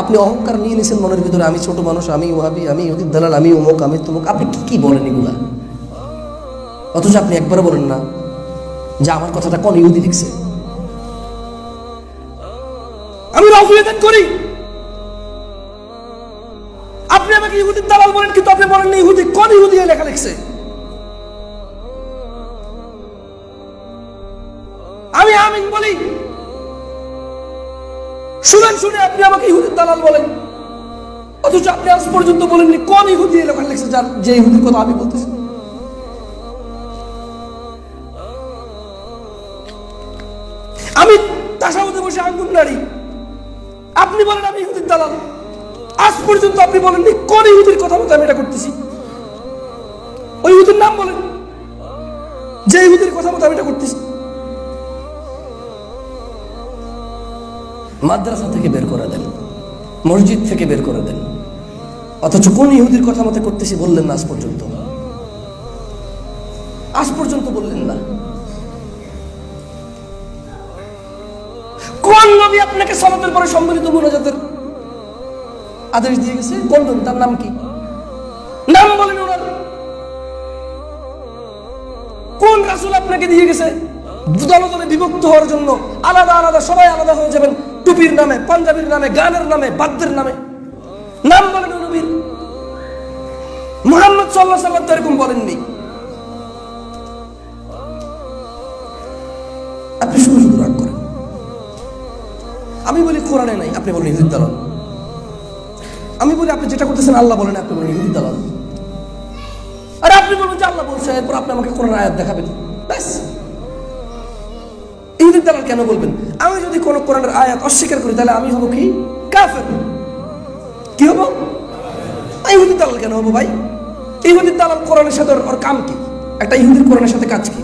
আপনি অহংকার নিয়ে নিয়েছেন মনের ভিতরে, আমি ছোট মানুষ, আমি ওহাবি আমি ইহুদির দালাল, আমি অমুক, আমি তমুক, আপনি কি কি বলেন এগুলা। অথচ আপনি একবারও বলেন না যে আমার কথাটা কোন ইহুদি লিখছে। আমি রফিয়াদান করি। আপনি আমাকে ইহুদির দালাল বলেন, কিন্তু আপনি বলেন না ইহুদি, কোন ইহুদি লেখা লিখছে? আমি আমিন বলি। শুনেন, শুনে আপনি আমাকে ইহুদির দালাল বলেন। অথচ আপনি আজ পর্যন্ত বলেননি কোন ইহুদি লেখা লিখছে যার যে ইহুদির কথা আমি বলতেছি। আমি বসে আঙ্গুল নাড়ি। আপনি বলেন আমি ইহুদির দালাল। আজ পর্যন্ত আপনি বলেননি কোন ইহুদির কথা মতো আমি এটা করতেছি। ওই ইহুদির নাম বলেন। যে ইহুদির কথা মতো আমি এটা করতেছি। মাদ্রাসা থেকে বের করে দেন, মসজিদ থেকে বের করে দেন। অথচ কোন ইহুদির কথা মতো করতেছি বললেন না আজ পর্যন্ত। আজ পর্যন্ত বললেন না। কোন নবী আপনাকে সলাতের পরে সম্মিলিত মোনাজাতের আদেশ দিয়ে গেছে? কোন নবী তার নাম কি? নাম বলেন ওনার। কোন রাসূল আপনাকে দিয়ে গেছে? দলে দলে বিভক্ত হওয়ার জন্য আলাদা আলাদা, সবাই আলাদা হয়ে যাবেন। টুপির নামে, পাঞ্জাবির নামে, গানের নামে, বাদ্যের নামে। নাম বলেন নবীর। মোহাম্মদ সাল্লাহ সাল্লাম তো এরকম বলেননি। আপনি শুধু শুধু রাগ করেন। আমি বলি কোরআনে নাই, আপনি বলেন ইহুদ দালাল। আমি বলি আপনি যেটা করতেছেন আল্লাহ বলেন, আপনি বলেন ইহুদ দালাল। আর আপনি বলবেন যে আল্লাহ বলছে এরপর আপনি আমাকে কোরআন আয়াত দেখাবেন। ব্যাস। ইহুদির দালাল কেন বলবেন? আমি যদি কোনো কোরআনের আয়াত অস্বীকার করি, তাহলে আমি হব কি? কাফের। কি হব? ইহুদির দালাল কেন হব ভাই? ইহুদির দালাল কোরআনের সাথে ওর- কাম কি? একটা ইহুদির কোরআনের সাথে কাজ কি?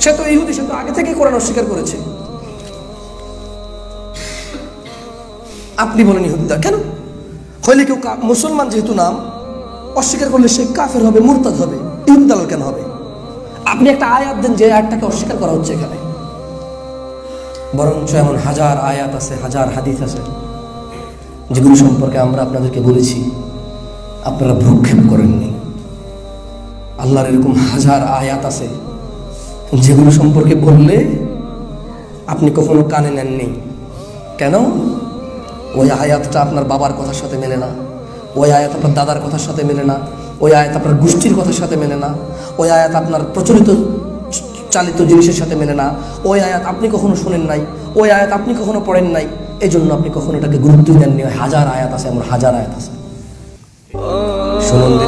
সে তো ইহুদি, সে তো আগে থেকেই কোরআন অস্বীকার করেছে। আপনি বলেন ইহুদিদা কেন? হইলে কেউ মুসলমান যেহেতু নাম, অস্বীকার করলে সে কাফের হবে, মুরতাদ হবে, ইহুদি দালাল কেন হবে? আপনি একটা আয়াত দেন, যে আয়াতটাকে অস্বীকার করা হচ্ছে এখানে। বরঞ্চ এমন হাজার আয়াত আছে, হাজার হাদিস আছে, যেগুলো সম্পর্কে আমরা আপনাদেরকে বলেছি, আপনারা ভ্রুক্ষেপ করেননি। আল্লাহর এরকম হাজার আয়াত আছে, যেগুলো সম্পর্কে বললে আপনি কখনো কানে নেননি। কেন? ওই আয়াতটা আপনার বাবার কথার সাথে মেলে না, ওই আয়াত আপনার দাদার কথার সাথে মেলে না, ওই আয়াত আপনার গোষ্ঠীর কথার সাথে মেলে না, ওই আয়াত আপনার প্রচলিত চালিত জিনিসের সাথে মেলে না। ওই আয়াত আপনি কখনো শোনেন নাই? ওই আয়াত আপনি কখনো পড়েন নাই? এই জন্য আপনি কখনো এটাকে গুরুত্বই দেননি। হাজার আয়াত আছে আমার হাজার আয়াত আছে। শুনুন।